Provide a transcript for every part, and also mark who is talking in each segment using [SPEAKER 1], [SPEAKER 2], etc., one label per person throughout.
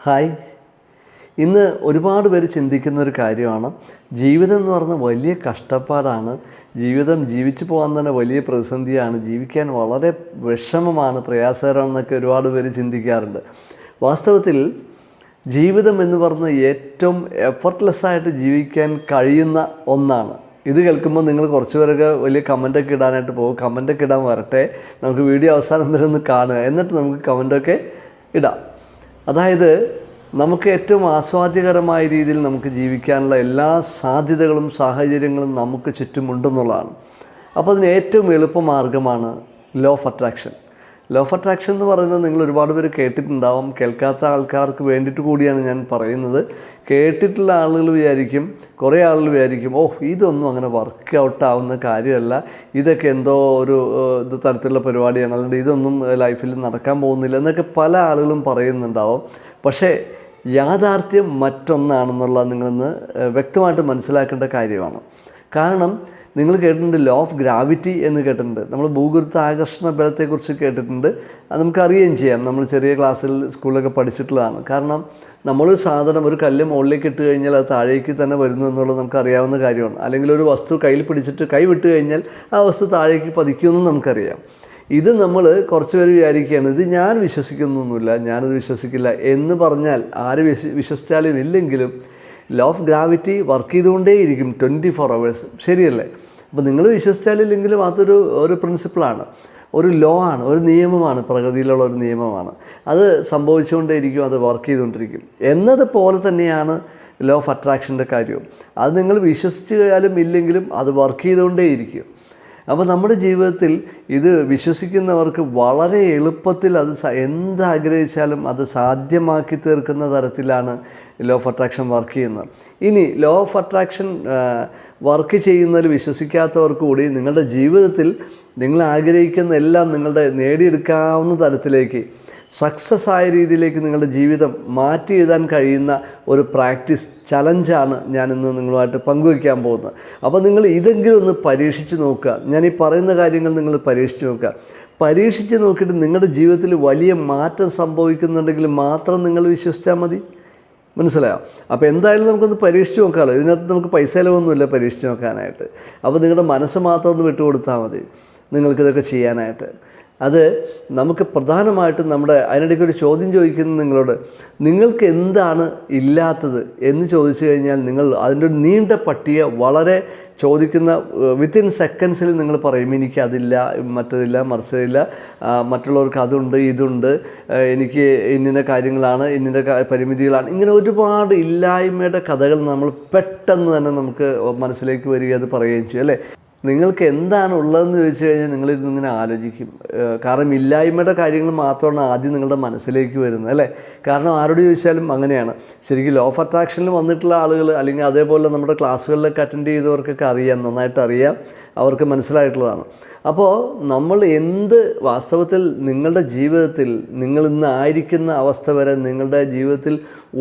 [SPEAKER 1] Hi. ഇന്ന് ഒരുപാട് പേര് ചിന്തിക്കുന്ന ഒരു കാര്യമാണ്. ജീവിതം എന്ന് പറഞ്ഞാൽ വലിയ കഷ്ടപ്പാടാണ്. ജീവിതം ജീവിച്ചു പോകാൻ തന്നെ വലിയ പ്രതിസന്ധിയാണ്. ജീവിക്കാൻ വളരെ വിഷമമാണ് പ്രയാസകരമാണെന്നൊക്കെ ഒരുപാട് പേര് ചിന്തിക്കാറുണ്ട്. വാസ്തവത്തിൽ ജീവിതം എന്ന് പറഞ്ഞ ഏറ്റവും എഫർട്ട്ലെസ് ആയിട്ട് ജീവിക്കാൻ കഴിയുന്ന ഒന്നാണ്. ഇത് കേൾക്കുമ്പോൾ നിങ്ങൾ കുറച്ച് പേരൊക്കെ വലിയ കമന്റൊക്കെ ഇടാനായിട്ട് പോകും. കമന്റൊക്കെ ഇടാൻ വരട്ടെ. നമുക്ക് വീഡിയോ അവസാനം വരെ ഒന്ന് കാണുക. എന്നിട്ട് നമുക്ക് കമന്റൊക്കെ ഇടാം. അതായത് നമുക്ക് ഏറ്റവും ആസ്വാദ്യകരമായ രീതിയിൽ നമുക്ക് ജീവിക്കാനുള്ള എല്ലാ സാധ്യതകളും സാഹചര്യങ്ങളും നമുക്ക് ചുറ്റുമുണ്ടെന്നുള്ളതാണ്. അപ്പോൾ അതിന് ഏറ്റവും എളുപ്പമാർഗമാണ് law of attraction law attraction എന്ന് പറയുന്നത് നിങ്ങൾ ഒരുപാട് പേര് കേട്ടിട്ടുണ്ടാവും. കേൾക്കാത്ത ആൾക്കാർക്ക് വേണ്ടിയിട്ട് കൂടിയാണ് ഞാൻ പറയുന്നത്. കേട്ടിട്ടുള്ള ആളുകൾ വിചാരിക്കും കുറേ ആളുകൾ വിചാരിക്കും ഓ ഇതൊന്നും അങ്ങനെ വർക്ക് ഔട്ട് ആവുന്ന കാര്യമല്ല. ഇതൊക്കെ എന്തോ ഒരു ഇത് തരത്തിലുള്ള പരിപാടിയാണ്. അല്ലെങ്കിൽ ഇതൊന്നും ലൈഫിൽ നടക്കാൻ പോകുന്നില്ല എന്നൊക്കെ പല ആളുകളും പറയുന്നുണ്ടാവും. പക്ഷേ യാഥാർത്ഥ്യം മറ്റൊന്നാണെന്നുള്ള നിങ്ങളിന്ന് വ്യക്തമായിട്ട് മനസ്സിലാക്കേണ്ട കാര്യമാണ്. കാരണം നിങ്ങൾ കേട്ടിട്ടുണ്ട് ലോ ഓഫ് ഗ്രാവിറ്റി എന്ന് കേട്ടിട്ടുണ്ട്. നമ്മൾ ഭൂഗുരുത്വാകർഷണ ബലത്തെക്കുറിച്ച് കേട്ടിട്ടുണ്ട്. അത് നമുക്കറിയുകയും ചെയ്യാം. നമ്മൾ ചെറിയ ക്ലാസ്സിൽ സ്കൂളിലൊക്കെ പഠിച്ചിട്ടുള്ളതാണ്. കാരണം നമ്മളൊരു സാധനം ഒരു കല്ല് മുകളിലേക്ക് ഇട്ട് കഴിഞ്ഞാൽ അത് താഴേക്ക് തന്നെ വരുന്നു എന്നുള്ളത് നമുക്ക് അറിയാവുന്ന കാര്യമാണ്. അല്ലെങ്കിൽ ഒരു വസ്തു കയ്യിൽ പിടിച്ചിട്ട് കൈ വിട്ട് കഴിഞ്ഞാൽ ആ വസ്തു താഴേക്ക് പതിക്കുമെന്നും നമുക്കറിയാം. ഇത് നമ്മൾ കുറച്ച് പേര് വിചാരിക്കുകയാണ് ഇത് ഞാൻ വിശ്വസിക്കുന്നൊന്നുമില്ല ഞാനത് വിശ്വസിക്കില്ല എന്ന് പറഞ്ഞാൽ ആര് വിശ്വ വിശ്വസിച്ചാലും ഇല്ലെങ്കിലും ലോ ഓഫ് ഗ്രാവിറ്റി വർക്ക് ചെയ്തുകൊണ്ടേയിരിക്കും ട്വന്റി ഫോർ അവേഴ്സ് ശരിയല്ലേ? അപ്പോൾ നിങ്ങൾ വിശ്വസിച്ചാലില്ലെങ്കിലും അതൊരു ഒരു പ്രിൻസിപ്പിളാണ് ഒരു ലോ ആണ് ഒരു നിയമമാണ് പ്രകൃതിയിലുള്ള ഒരു നിയമമാണ്. അത് സംഭവിച്ചുകൊണ്ടേയിരിക്കും അത് വർക്ക് ചെയ്തുകൊണ്ടിരിക്കും. എന്നതുപോലെ തന്നെയാണ് ലോ ഓഫ് അട്രാക്ഷന്റെ കാര്യവും. അത് നിങ്ങൾ വിശ്വസിച്ച് കഴിഞ്ഞാലും ഇല്ലെങ്കിലും അത് വർക്ക് ചെയ്തുകൊണ്ടേയിരിക്കും. അപ്പോൾ നമ്മുടെ ജീവിതത്തിൽ ഇത് വിശ്വസിക്കുന്നവർക്ക് വളരെ എളുപ്പത്തിൽ അത് എന്താഗ്രഹിച്ചാലും അത് സാധ്യമാക്കി തീർക്കുന്ന തരത്തിലാണ് ലോ ഓഫ് അട്രാക്ഷൻ വർക്ക് ചെയ്യുന്നത് ഇനി ലോ ഓഫ് അട്രാക്ഷൻ വർക്ക് ചെയ്യുന്നതിൽ വിശ്വസിക്കാത്തവർക്ക് കൂടി നിങ്ങളുടെ ജീവിതത്തിൽ നിങ്ങൾ ആഗ്രഹിക്കുന്ന എല്ലാം നിങ്ങളുടെ നേടിയെടുക്കാവുന്ന തരത്തിലേക്ക് സക്സസ് ആയ രീതിയിലേക്ക് നിങ്ങളുടെ ജീവിതം മാറ്റി എഴുതാൻ കഴിയുന്ന ഒരു പ്രാക്ടീസ് ചലഞ്ചാണ് ഞാനിന്ന് നിങ്ങളുമായിട്ട് പങ്കുവയ്ക്കാൻ പോകുന്നത്. അപ്പോൾ നിങ്ങൾ ഇതെങ്കിലും ഒന്ന് പരീക്ഷിച്ച് നോക്കുക. ഞാൻ ഈ പറയുന്ന കാര്യങ്ങൾ നിങ്ങൾ പരീക്ഷിച്ച് നോക്കുക. പരീക്ഷിച്ച് നോക്കിയിട്ട് നിങ്ങളുടെ ജീവിതത്തിൽ വലിയ മാറ്റം സംഭവിക്കുന്നുണ്ടെങ്കിൽ മാത്രം നിങ്ങൾ വിശ്വസിച്ചാൽ മതി. മനസ്സിലായോ? അപ്പോൾ എന്തായാലും നമുക്കൊന്ന് പരീക്ഷിച്ച് നോക്കാമല്ലോ ഇതിനകത്ത് നമുക്ക് പൈസ ചിലവൊന്നുമില്ല പരീക്ഷിച്ച് നോക്കാനായിട്ട്. അപ്പോൾ നിങ്ങളുടെ മനസ്സ് മാത്രം ഒന്ന് വിട്ടുകൊടുത്താൽ മതി. നിങ്ങൾക്കിതൊക്കെ ചെയ്യാനായിട്ട്. അത് നമുക്ക് പ്രധാനമായിട്ടും നമ്മുടെ അതിനിടയ്ക്ക് ഒരു ചോദ്യം ചോദിക്കുന്നത് നിങ്ങളോട്. നിങ്ങൾക്ക് എന്താണ് ഇല്ലാത്തത് എന്ന് ചോദിച്ചു കഴിഞ്ഞാൽ നിങ്ങൾ അതിന്റെ ഒരു നീണ്ട പട്ടിക വളരെ ചോദിക്കുന്ന വിത്തിൻ സെക്കൻഡ്സിൽ നിങ്ങൾ പറയും എനിക്ക് അതില്ല മറ്റതില്ല മറിച്ചതില്ല മറ്റുള്ളവർക്ക് അതുണ്ട് ഇതുണ്ട് എനിക്ക് ഇന്നിന്റെ കാര്യങ്ങളാണ് ഇന്നിന്റെ പരിമിതികളാണ്. ഇങ്ങനെ ഒരുപാട് ഇല്ലായ്മയുടെ കഥകൾ നമ്മൾ പെട്ടെന്ന് തന്നെ നമുക്ക് മനസ്സിലേക്ക് വരിക അത് പറയുകയും ചെയ്യും അല്ലേ? നിങ്ങൾക്ക് എന്താണ് ഉള്ളതെന്ന് ചോദിച്ചു കഴിഞ്ഞാൽ നിങ്ങൾ ഇങ്ങനെ ആലോചിക്കും. കാരണം ഇല്ലായ്മയുടെ കാര്യങ്ങൾ മാത്രമാണ് ആദ്യം നിങ്ങളുടെ മനസ്സിലേക്ക് വരുന്നത് അല്ലേ? കാരണം ആരോട് ചോദിച്ചാലും അങ്ങനെയാണ്. ശരിക്കും ലോ ഓഫ് അട്രാക്ഷനിൽ വന്നിട്ടുള്ള ആളുകൾ അല്ലെങ്കിൽ അതേപോലെ നമ്മുടെ ക്ലാസ്സുകളിലൊക്കെ അറ്റൻഡ് ചെയ്തവർക്കൊക്കെ അറിയാം നന്നായിട്ട് അറിയാം. അവർക്ക് മനസ്സിലായിട്ടുള്ളതാണ്. അപ്പോൾ നമ്മൾ എന്ത് വാസ്തവത്തിൽ നിങ്ങളുടെ ജീവിതത്തിൽ നിങ്ങൾ ഇന്ന് ആയിരിക്കുന്ന അവസ്ഥ വരെ നിങ്ങളുടെ ജീവിതത്തിൽ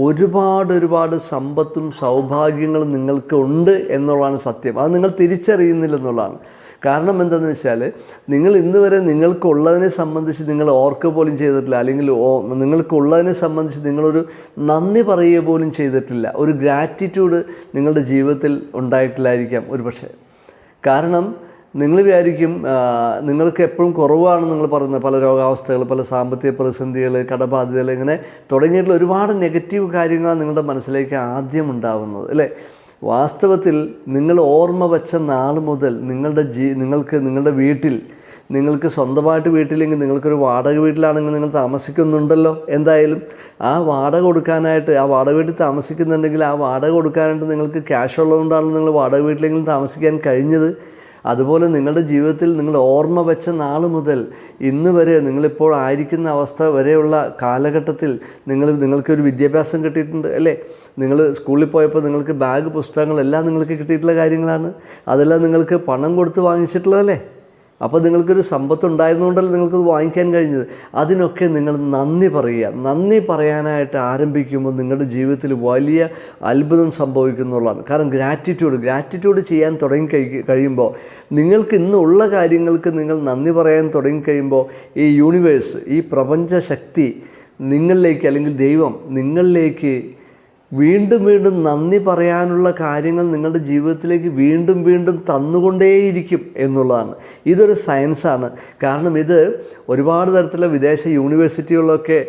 [SPEAKER 1] ഒരുപാട് ഒരുപാട് സമ്പത്തും സൗഭാഗ്യങ്ങളും നിങ്ങൾക്ക് ഉണ്ട് എന്നുള്ളതാണ് സത്യം. അത് നിങ്ങൾ തിരിച്ചറിയുന്നില്ലെന്നുള്ളതാണ്. കാരണം എന്താണെന്ന് വെച്ചാൽ നിങ്ങൾ ഇന്ന് വരെ നിങ്ങൾക്കുള്ളതിനെ സംബന്ധിച്ച് നിങ്ങൾ ഓർക്കുക പോലും ചെയ്തിട്ടില്ല. അല്ലെങ്കിൽ നിങ്ങൾക്കുള്ളതിനെ സംബന്ധിച്ച് നിങ്ങളൊരു നന്ദി പറയുക പോലും ചെയ്തിട്ടില്ല. ഒരു ഗ്രാറ്റിറ്റ്യൂഡ് നിങ്ങളുടെ ജീവിതത്തിൽ ഉണ്ടായിട്ടില്ലായിരിക്കാം ഒരു പക്ഷേ കാരണം നിങ്ങൾ വിചാരിക്കും നിങ്ങൾക്ക് എപ്പോഴും കുറവാണ് നിങ്ങൾ പറയുന്നത്. പല രോഗാവസ്ഥകൾ പല സാമ്പത്തിക പ്രതിസന്ധികൾ കടബാധ്യതകൾ ഇങ്ങനെ തുടങ്ങിയിട്ടുള്ള ഒരുപാട് നെഗറ്റീവ് കാര്യങ്ങളാണ് നിങ്ങളുടെ മനസ്സിലേക്ക് ആദ്യം ഉണ്ടാവുന്നത് അല്ലേ? വാസ്തവത്തിൽ നിങ്ങൾ ഓർമ്മ വച്ച നാൾ മുതൽ നിങ്ങളുടെ ജീ നിങ്ങൾക്ക് നിങ്ങളുടെ വീട്ടിൽ നിങ്ങൾക്ക് സ്വന്തമായിട്ട് വീട്ടിലെങ്കിൽ നിങ്ങൾക്കൊരു വാടക വീട്ടിലാണെങ്കിൽ നിങ്ങൾ താമസിക്കുന്നുണ്ടല്ലോ. എന്തായാലും ആ വാടക കൊടുക്കാനായിട്ട് ആ വാടക വീട്ടിൽ താമസിക്കുന്നുണ്ടെങ്കിൽ ആ വാടക കൊടുക്കാനായിട്ട് നിങ്ങൾക്ക് ക്യാഷ് ഉള്ളതുകൊണ്ടാണ് നിങ്ങൾ വാടക വീട്ടിലെങ്കിലും താമസിക്കാൻ കഴിഞ്ഞത്. അതുപോലെ നിങ്ങളുടെ ജീവിതത്തിൽ നിങ്ങൾ ഓർമ്മ വെച്ച നാൾ മുതൽ ഇന്ന് വരെ നിങ്ങളിപ്പോൾ ആയിരിക്കുന്ന അവസ്ഥ വരെയുള്ള കാലഘട്ടത്തിൽ നിങ്ങൾ നിങ്ങൾക്കൊരു വിദ്യാഭ്യാസം കിട്ടിയിട്ടുണ്ട് അല്ലേ? നിങ്ങൾ സ്കൂളിൽ പോയപ്പോൾ നിങ്ങൾക്ക് ബാഗ് പുസ്തകങ്ങളെല്ലാം നിങ്ങൾക്ക് കിട്ടിയിട്ടുള്ള കാര്യങ്ങളാണ്. അതെല്ലാം നിങ്ങൾക്ക് പണം കൊടുത്ത് വാങ്ങിച്ചിട്ടുള്ളതല്ലേ? അപ്പോൾ നിങ്ങൾക്കൊരു സമ്പത്ത് ഉണ്ടായിരുന്നുകൊണ്ടല്ലോ നിങ്ങൾക്കത് വാങ്ങിക്കാൻ കഴിഞ്ഞത്? അതിനൊക്കെ നിങ്ങൾ നന്ദി പറയുക. നന്ദി പറയാനായിട്ട് ആരംഭിക്കുമ്പോൾ നിങ്ങളുടെ ജീവിതത്തിൽ വലിയ അത്ഭുതം സംഭവിക്കുന്നുള്ളതാണ്. കാരണം ഗ്രാറ്റിറ്റ്യൂഡ് ഗ്രാറ്റിറ്റ്യൂഡ് ചെയ്യാൻ തുടങ്ങി കഴി കഴിയുമ്പോൾ നിങ്ങൾക്ക് ഇന്നുള്ള കാര്യങ്ങൾക്ക് നിങ്ങൾ നന്ദി പറയാൻ തുടങ്ങി കഴിയുമ്പോൾ ഈ യൂണിവേഴ്സ് ഈ പ്രപഞ്ച ശക്തി നിങ്ങളിലേക്ക് അല്ലെങ്കിൽ ദൈവം നിങ്ങളിലേക്ക് വീണ്ടും വീണ്ടും നന്ദി പറയാനുള്ള കാര്യങ്ങൾ നിങ്ങളുടെ ജീവിതത്തിലേക്ക് വീണ്ടും വീണ്ടും തന്നുകൊണ്ടേയിരിക്കും എന്നുള്ളതാണ്. ഇതൊരു സയൻസാണ്. കാരണം ഇത് ഒരുപാട് തരത്തിലുള്ള വിദേശ യൂണിവേഴ്സിറ്റികളിലൊക്കെ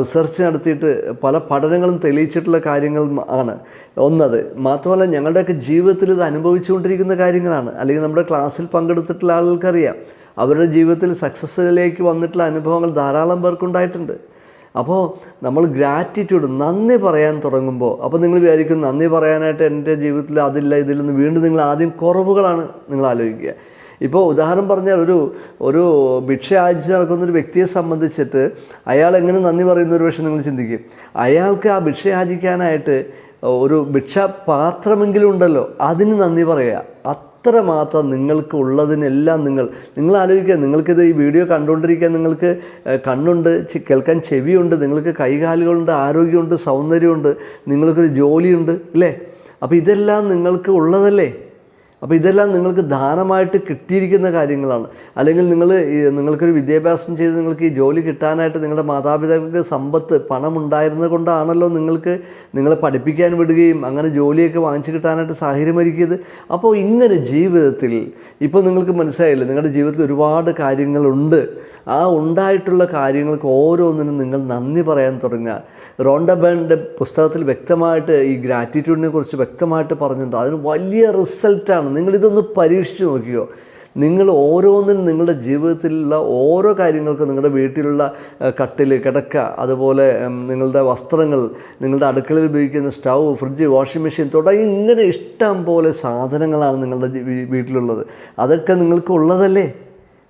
[SPEAKER 1] റിസർച്ച് നടത്തിയിട്ട് പല പഠനങ്ങളും തെളിയിച്ചിട്ടുള്ള കാര്യങ്ങൾ ആണ്. ഒന്നത് മാത്രമല്ല ഞങ്ങളുടെയൊക്കെ ജീവിതത്തിൽ ഇത് അനുഭവിച്ചുകൊണ്ടിരിക്കുന്ന കാര്യങ്ങളാണ്. അല്ലെങ്കിൽ നമ്മുടെ ക്ലാസ്സിൽ പങ്കെടുത്തിട്ടുള്ള ആളുകൾക്കറിയാം. അവരുടെ ജീവിതത്തിൽ സക്സസ്സിലേക്ക് വന്നിട്ടുള്ള അനുഭവങ്ങൾ ധാരാളം പേർക്കുണ്ടായിട്ടുണ്ട്. അപ്പോൾ നമ്മൾ ഗ്രാറ്റിറ്റ്യൂഡ് നന്ദി പറയാൻ തുടങ്ങുമ്പോൾ അപ്പോൾ നിങ്ങൾ വിചാരിക്കും നന്ദി പറയാനായിട്ട് എന്റെ ജീവിതത്തിൽ അതില്ല ഇതില്ലെന്ന് വീണ്ടും നിങ്ങൾ ആദ്യം കുറവുകളാണ് നിങ്ങൾ ആലോചിക്കുക. ഇപ്പോൾ ഉദാഹരണം പറഞ്ഞാൽ ഒരു ഒരു ഭിക്ഷ ആചിച്ച് നടക്കുന്ന ഒരു വ്യക്തിയെ സംബന്ധിച്ചിട്ട് അയാൾ എങ്ങനെ നന്ദി പറയുന്ന ഒരു പക്ഷേ നിങ്ങൾ ചിന്തിക്കും. അയാൾക്ക് ആ ഭിക്ഷ യാചിക്കാനായിട്ട് ഒരു ഭിക്ഷ പാത്രമെങ്കിലും ഉണ്ടല്ലോ അതിന് നന്ദി പറയുക. അത്രമാത്രം നിങ്ങൾക്ക് ഉള്ളതിനെല്ലാം നിങ്ങൾ നിങ്ങൾ ആലോചിക്കുക നിങ്ങൾക്കിത് ഈ വീഡിയോ കണ്ടുകൊണ്ടിരിക്കാൻ നിങ്ങൾക്ക് കണ്ണുണ്ട് കേൾക്കാൻ ചെവിയുണ്ട് നിങ്ങൾക്ക് കൈകാലുകളുണ്ട് ആരോഗ്യമുണ്ട് സൗന്ദര്യമുണ്ട് നിങ്ങൾക്കൊരു ജോലിയുണ്ട് അല്ലേ? അപ്പോൾ ഇതെല്ലാം നിങ്ങൾക്ക് ഉള്ളതല്ലേ? അപ്പോൾ ഇതെല്ലാം നിങ്ങൾക്ക് ദാനമായിട്ട് കിട്ടിയിരിക്കുന്ന കാര്യങ്ങളാണ്. അല്ലെങ്കിൽ നിങ്ങൾ നിങ്ങൾക്കൊരു വിദ്യാഭ്യാസം ചെയ്ത് നിങ്ങൾക്ക് ഈ ജോലി കിട്ടാനായിട്ട് നിങ്ങളുടെ മാതാപിതാക്കൾക്ക് സമ്പത്ത് പണം ഉണ്ടായിരുന്നത് കൊണ്ടാണല്ലോ നിങ്ങൾക്ക് നിങ്ങളെ പഠിപ്പിക്കാൻ വിടുകയും അങ്ങനെ ജോലിയൊക്കെ വാങ്ങിച്ചു കിട്ടാനായിട്ട് സാഹചര്യം ഒരുക്കിയത് അപ്പോൾ ഇങ്ങനെ ജീവിതത്തിൽ ഇപ്പോൾ നിങ്ങൾക്ക് മനസ്സിലായില്ലേ നിങ്ങളുടെ ജീവിതത്തിൽ ഒരുപാട് കാര്യങ്ങളുണ്ട്. ആ ഉണ്ടായിട്ടുള്ള കാര്യങ്ങൾക്ക് ഓരോന്നിനും നിങ്ങൾ നന്ദി പറയാൻ തുടങ്ങുക. റോണ്ടബേണിന്റെ പുസ്തകത്തിൽ വ്യക്തമായിട്ട് ഈ ഗ്രാറ്റിറ്റ്യൂഡിനെ കുറിച്ച് വ്യക്തമായിട്ട് പറഞ്ഞിട്ടുണ്ട്. അതിന് വലിയ റിസൾട്ടാണ് നിങ്ങളിതൊന്ന് പരീക്ഷിച്ച് നോക്കിയോ നിങ്ങൾ ഓരോന്നിനും നിങ്ങളുടെ ജീവിതത്തിലുള്ള ഓരോ കാര്യങ്ങൾക്കും നിങ്ങളുടെ വീട്ടിലുള്ള കട്ടിൽ കിടക്ക അതുപോലെ നിങ്ങളുടെ വസ്ത്രങ്ങൾ നിങ്ങളുടെ അടുക്കളയിൽ ഉപയോഗിക്കുന്ന സ്റ്റൗ ഫ്രിഡ്ജ് വാഷിംഗ് മെഷീൻ തുടങ്ങി ഇങ്ങനെ ഇഷ്ടം പോലെ സാധനങ്ങളാണ് നിങ്ങളുടെ വീട്ടിലുള്ളത്. അതൊക്കെ നിങ്ങൾക്ക് ഉള്ളതല്ലേ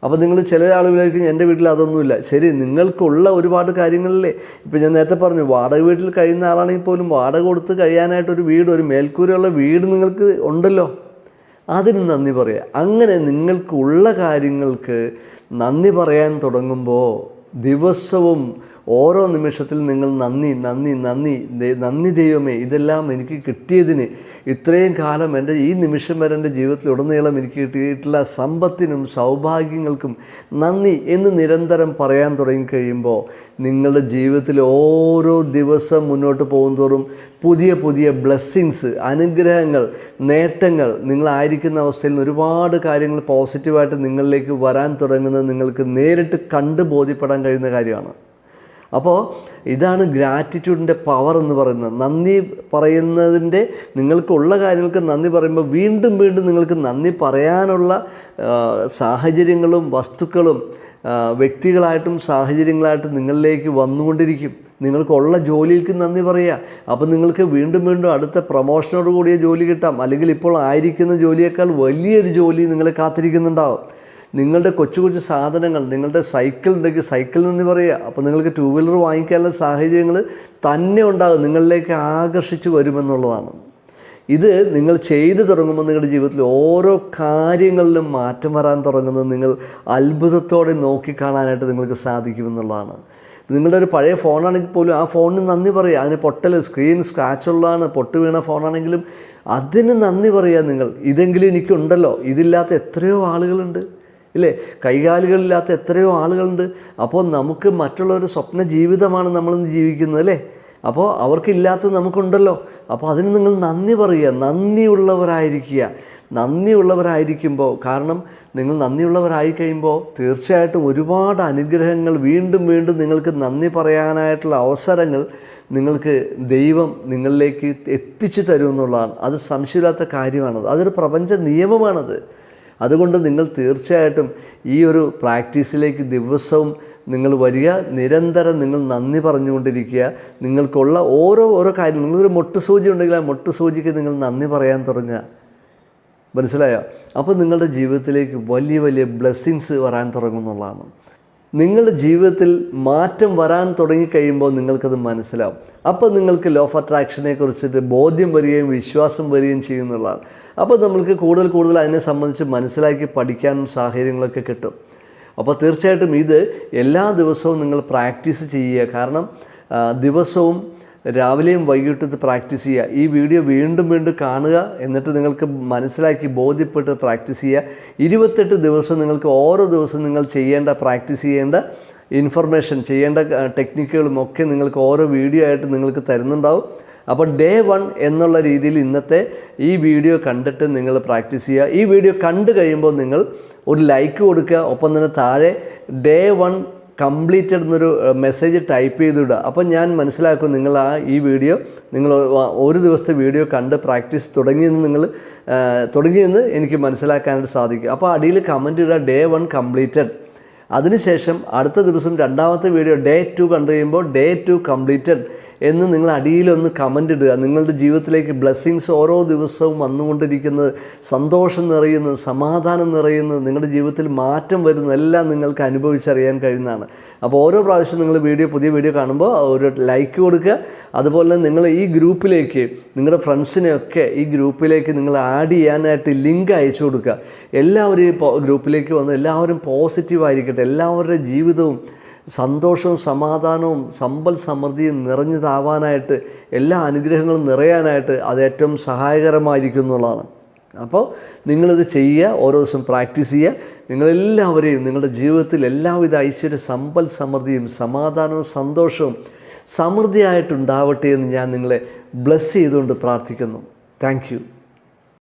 [SPEAKER 1] അപ്പോൾ നിങ്ങൾ ചില ആളുകളായിരിക്കും എന്റെ വീട്ടിൽ അതൊന്നുമില്ല. ശരി നിങ്ങൾക്കുള്ള ഒരുപാട് കാര്യങ്ങളില്ലേ? ഇപ്പോൾ ഞാൻ നേരത്തെ പറഞ്ഞു വാടക വീട്ടിൽ കഴിയുന്ന ആളാണെങ്കിൽ പോലും വാടക കൊടുത്ത് കഴിയാനായിട്ട് ഒരു വീട് ഒരു മേൽക്കൂരയുള്ള വീട് നിങ്ങൾക്ക് ഉണ്ടല്ലോ. അതിന് നന്ദി പറയുക അങ്ങനെ നിങ്ങൾക്കുള്ള കാര്യങ്ങൾക്ക് നന്ദി പറയാൻ തുടങ്ങുമ്പോൾ ദിവസവും ഓരോ നിമിഷത്തിൽ നിങ്ങൾ നന്ദി നന്ദി നന്ദി നന്ദി ദൈവമേ ഇതെല്ലാം എനിക്ക് കിട്ടിയതിന് ഇത്രയും കാലം എന്റെ ഈ നിമിഷം വരെ എന്റെ ജീവിതത്തിൽ ഉടനീളം എനിക്ക് കിട്ടിയിട്ടുള്ള സമ്പത്തിനും സൗഭാഗ്യങ്ങൾക്കും നന്ദി എന്ന് നിരന്തരം പറയാൻ തുടങ്ങിക്കഴിയുമ്പോൾ നിങ്ങളുടെ ജീവിതത്തിൽ ഓരോ ദിവസം മുന്നോട്ട് പോകുന്തോറും പുതിയ പുതിയ ബ്ലെസ്സിങ്സ് അനുഗ്രഹങ്ങൾ നേട്ടങ്ങൾ നിങ്ങളായിരിക്കുന്ന അവസ്ഥയിൽ ഒരുപാട് കാര്യങ്ങൾ പോസിറ്റീവായിട്ട് നിങ്ങളിലേക്ക് വരാൻ തുടങ്ങുന്നത് നിങ്ങൾക്ക് നേരിട്ട് കണ്ട് ബോധ്യപ്പെടാൻ കഴിയുന്ന കാര്യമാണ്. അപ്പോൾ ഇതാണ് ഗ്രാറ്റിറ്റ്യൂഡിന്റെ പവർ എന്ന് പറയുന്നത്. നന്ദി പറയുന്നതിന്റെ നിങ്ങൾക്കുള്ള കാര്യങ്ങൾക്ക് നന്ദി പറയുമ്പോൾ വീണ്ടും വീണ്ടും നിങ്ങൾക്ക് നന്ദി പറയാനുള്ള സാഹചര്യങ്ങളും വസ്തുക്കളും വ്യക്തികളായിട്ടും സാഹചര്യങ്ങളായിട്ടും നിങ്ങളിലേക്ക് വന്നുകൊണ്ടിരിക്കും. നിങ്ങൾക്കുള്ള ജോലിക്ക് നന്ദി പറയുക. അപ്പോൾ നിങ്ങൾക്ക് വീണ്ടും വീണ്ടും അടുത്ത പ്രൊമോഷനോട് കൂടിയ ജോലി കിട്ടാം. അല്ലെങ്കിൽ ഇപ്പോൾ ആയിരിക്കുന്ന ജോലിയേക്കാൾ വലിയൊരു ജോലി നിങ്ങളെ കാത്തിരിക്കുന്നുണ്ടാവും. നിങ്ങളുടെ കൊച്ചു കൊച്ചു സാധനങ്ങൾ നിങ്ങളുടെ സൈക്കിൾ ഉണ്ടെങ്കിൽ സൈക്കിൾ എന്ന് പറയുക. അപ്പോൾ നിങ്ങൾക്ക് ടൂ വീലർ വാങ്ങിക്കാനുള്ള സാഹചര്യങ്ങൾ തന്നെ ഉണ്ടാകും നിങ്ങളിലേക്ക് ആകർഷിച്ചു വരുമെന്നുള്ളതാണ്. ഇത് നിങ്ങൾ ചെയ്തു തുടങ്ങുമ്പോൾ നിങ്ങളുടെ ജീവിതത്തിൽ ഓരോ കാര്യങ്ങളിലും മാറ്റം വരാൻ തുടങ്ങുന്നത് നിങ്ങൾ അത്ഭുതത്തോടെ നോക്കിക്കാണാനായിട്ട് നിങ്ങൾക്ക് സാധിക്കുമെന്നുള്ളതാണ്. നിങ്ങളുടെ ഒരു പഴയ ഫോണാണെങ്കിൽ പോലും ആ ഫോണിന് നന്ദി പറയുക. അതിന് പൊട്ടൽ സ്ക്രീൻ സ്ക്രാച്ച് ഉള്ളതാണ്. പൊട്ട് വീണ ഫോണാണെങ്കിലും അതിന് നന്ദി പറയുക നിങ്ങൾ. ഇതെങ്കിലും എനിക്കുണ്ടല്ലോ. ഇതില്ലാത്ത എത്രയോ ആളുകളുണ്ട്. ഇല്ലേ? കൈകാലുകളില്ലാത്ത എത്രയോ ആളുകളുണ്ട്. അപ്പോൾ നമുക്ക് മറ്റുള്ളവരുടെ സ്വപ്ന ജീവിതമാണ് നമ്മളിന്ന് ജീവിക്കുന്നത് അല്ലേ? അപ്പോൾ അവർക്കില്ലാത്തത് നമുക്കുണ്ടല്ലോ. അപ്പോൾ അതിന് നിങ്ങൾ നന്ദി പറയുക. നന്ദിയുള്ളവരായിരിക്കുക. നന്ദിയുള്ളവരായിരിക്കുമ്പോൾ കാരണം നിങ്ങൾ നന്ദിയുള്ളവരായി കഴിയുമ്പോൾ തീർച്ചയായിട്ടും ഒരുപാട് അനുഗ്രഹങ്ങൾ വീണ്ടും വീണ്ടും നിങ്ങൾക്ക് നന്ദി പറയാനായിട്ടുള്ള അവസരങ്ങൾ നിങ്ങൾക്ക് ദൈവം നിങ്ങളിലേക്ക് എത്തിച്ചു തരുമെന്നുള്ളതാണ് അത് സംശയമില്ലാത്ത കാര്യമാണത്. അതൊരു പ്രപഞ്ച നിയമമാണത്. അതുകൊണ്ട് നിങ്ങൾ തീർച്ചയായിട്ടും ഈ ഒരു പ്രാക്ടീസിലേക്ക് ദിവസവും നിങ്ങൾ വരിക നിരന്തരം നിങ്ങൾ നന്ദി പറഞ്ഞുകൊണ്ടിരിക്കുക. നിങ്ങൾക്കുള്ള ഓരോ ഓരോ കാര്യം നിങ്ങളൊരു മൊട്ട് സൂചി ഉണ്ടെങ്കിൽ ആ മൊട്ട് സൂചിക്ക് നിങ്ങൾ നന്ദി പറയാൻ തുടങ്ങുക. മനസ്സിലായോ? അപ്പോൾ നിങ്ങളുടെ ജീവിതത്തിലേക്ക് വലിയ വലിയ ബ്ലെസ്സിങ്സ് വരാൻ തുടങ്ങുന്നുള്ളതാണ് നിങ്ങളുടെ ജീവിതത്തിൽ മാറ്റം വരാൻ തുടങ്ങിക്കഴിയുമ്പോൾ നിങ്ങൾക്കത് മനസ്സിലാവും. അപ്പോൾ നിങ്ങൾക്ക് ലോ ഓഫ് അട്രാക്ഷനെ കുറിച്ചിട്ട് ബോധ്യം വരികയും വിശ്വാസം വരികയും ചെയ്യുന്നുള്ളതാണ്. അപ്പോൾ നമ്മൾക്ക് കൂടുതൽ കൂടുതൽ അതിനെ സംബന്ധിച്ച് മനസ്സിലാക്കി പഠിക്കാനും സാഹചര്യങ്ങളൊക്കെ കിട്ടും. അപ്പോൾ തീർച്ചയായിട്ടും ഇത് എല്ലാ ദിവസവും നിങ്ങൾ പ്രാക്ടീസ് ചെയ്യുക. കാരണം ദിവസവും രാവിലെയും വൈകിട്ടും ഇത് പ്രാക്ടീസ് ചെയ്യുക. ഈ വീഡിയോ വീണ്ടും വീണ്ടും കാണുക എന്നിട്ട് നിങ്ങൾക്ക് മനസ്സിലാക്കി ബോധ്യപ്പെട്ട് പ്രാക്ടീസ് ചെയ്യുക. ഇരുപത്തെട്ട് ദിവസം നിങ്ങൾക്ക് ഓരോ ദിവസം നിങ്ങൾ ചെയ്യേണ്ട പ്രാക്ടീസ് ചെയ്യേണ്ട ഇൻഫർമേഷൻ ചെയ്യേണ്ട ടെക്നിക്കുകളും ഒക്കെ നിങ്ങൾക്ക് ഓരോ വീഡിയോ ആയിട്ട് നിങ്ങൾക്ക് തരുന്നുണ്ടാവും. അപ്പോൾ ഡേ വൺ എന്നുള്ള രീതിയിൽ ഇന്നത്തെ ഈ വീഡിയോ കണ്ടിട്ട് നിങ്ങൾ പ്രാക്ടീസ് ചെയ്യുക. ഈ വീഡിയോ കണ്ടു കഴിയുമ്പോൾ നിങ്ങൾ ഒരു ലൈക്ക് കൊടുക്കുക. ഒപ്പം തന്നെ താഴെ ഡേ വൺ കംപ്ലീറ്റഡ് എന്നൊരു മെസ്സേജ് ടൈപ്പ് ചെയ്തിടുക. അപ്പം ഞാൻ മനസ്സിലാക്കും നിങ്ങൾ ആ ഈ വീഡിയോ നിങ്ങൾ ഒരു ദിവസത്തെ വീഡിയോ കണ്ട് പ്രാക്ടീസ് തുടങ്ങിയെന്ന് നിങ്ങൾ തുടങ്ങിയെന്ന് എനിക്ക് മനസ്സിലാക്കാനായിട്ട് സാധിക്കും. അപ്പോൾ അടിയിൽ കമന്റ് ഇടുക ഡേ വൺ കംപ്ലീറ്റഡ് അതിനുശേഷം അടുത്ത ദിവസം രണ്ടാമത്തെ വീഡിയോ ഡേ ടു കണ്ടു കഴിയുമ്പോൾ ഡേ ടു കംപ്ലീറ്റഡ് എന്ന് നിങ്ങൾ അടിയിലൊന്ന് കമന്റ് ഇടുക. നിങ്ങളുടെ ജീവിതത്തിലേക്ക് ബ്ലെസ്സിങ്സ് ഓരോ ദിവസവും വന്നുകൊണ്ടിരിക്കുന്നത് സന്തോഷം നിറയുന്നത് സമാധാനം നിറയുന്നത് നിങ്ങളുടെ ജീവിതത്തിൽ മാറ്റം വരുന്നത് എല്ലാം നിങ്ങൾക്ക് അനുഭവിച്ചറിയാൻ കഴിയുന്നതാണ്. അപ്പോൾ ഓരോ പ്രാവശ്യം നിങ്ങൾ വീഡിയോ പുതിയ വീഡിയോ കാണുമ്പോൾ ഒരു ലൈക്ക് കൊടുക്കുക. അതുപോലെ നിങ്ങൾ ഈ ഗ്രൂപ്പിലേക്ക് നിങ്ങളുടെ ഫ്രണ്ട്സിനെയൊക്കെ ഈ ഗ്രൂപ്പിലേക്ക് നിങ്ങൾ ആഡ് ചെയ്യാനായിട്ട് ലിങ്ക് അയച്ചു കൊടുക്കുക. എല്ലാവരും ഈ ഗ്രൂപ്പിലേക്ക് വന്ന് എല്ലാവരും പോസിറ്റീവ് ആയിരിക്കട്ടെ. എല്ലാവരുടെ ജീവിതവും സന്തോഷവും സമാധാനവും സമ്പൽ സമൃദ്ധിയും നിറഞ്ഞതാവാനായിട്ട് എല്ലാ അനുഗ്രഹങ്ങളും നിറയാനായിട്ട് അത് ഏറ്റവും സഹായകരമായിരിക്കും എന്നുള്ളതാണ്. അപ്പോൾ നിങ്ങളിത് ചെയ്യുക ഓരോ ദിവസം പ്രാക്ടീസ് ചെയ്യുക. നിങ്ങളെല്ലാവരെയും നിങ്ങളുടെ ജീവിതത്തിൽ എല്ലാവിധ ഐശ്വര്യ സമ്പൽ സമൃദ്ധിയും സമാധാനവും സന്തോഷവും സമൃദ്ധിയായിട്ടുണ്ടാവട്ടെ എന്ന് ഞാൻ നിങ്ങളെ ബ്ലെസ് ചെയ്തുകൊണ്ട് പ്രാർത്ഥിക്കുന്നു. താങ്ക്